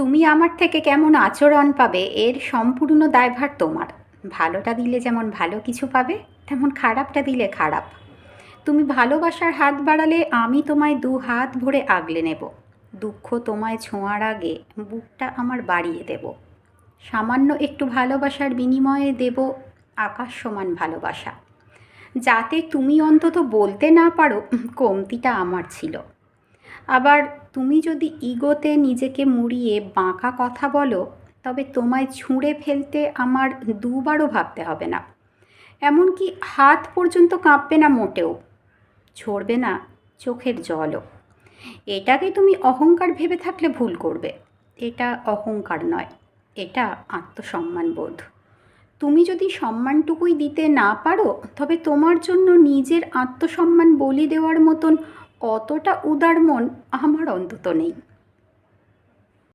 তুমি আমার থেকে কেমন আচরণ পাবে? এর সম্পূর্ণ দায়ভার তোমার। ভালোটা দিলে যেমন ভালো কিছু পাবে, তেমন খারাপটা দিলে খারাপ। তুমি ভালোবাসার হাত বাড়ালে আমি তোমায় দু হাত ভরে আগলে নেব। দুঃখ তোমায় ছোঁয়ার আগে বুকটা আমার বাড়িয়ে দেব। সামান্য একটু ভালোবাসার বিনিময়ে দেব আকাশ সমান ভালোবাসা। যাতে তুমি অন্তত বলতে না পারো কমতিটা আমার ছিল। আবার তুমি যদি ইগোতে নিজেকে মুড়িয়ে বাঁকা কথা বলো, তবে তোমায় ছুঁড়ে ফেলতে আমার দুবারও ভাবতে হবে না। এমনকি হাত পর্যন্ত কাঁপবে না মোটেও। ঝরবে না চোখের জলও। এটাকে তুমি অহংকার ভেবে থাকলে ভুল করবে। এটা অহংকার নয়, এটা আত্মসম্মান বোধ। তুমি যদি সম্মানটুকুই দিতে না পারো, তবে তোমার জন্য নিজের আত্মসম্মান বলি দেওয়ার মতন অতটা উদার মন আমার অন্তত নেই।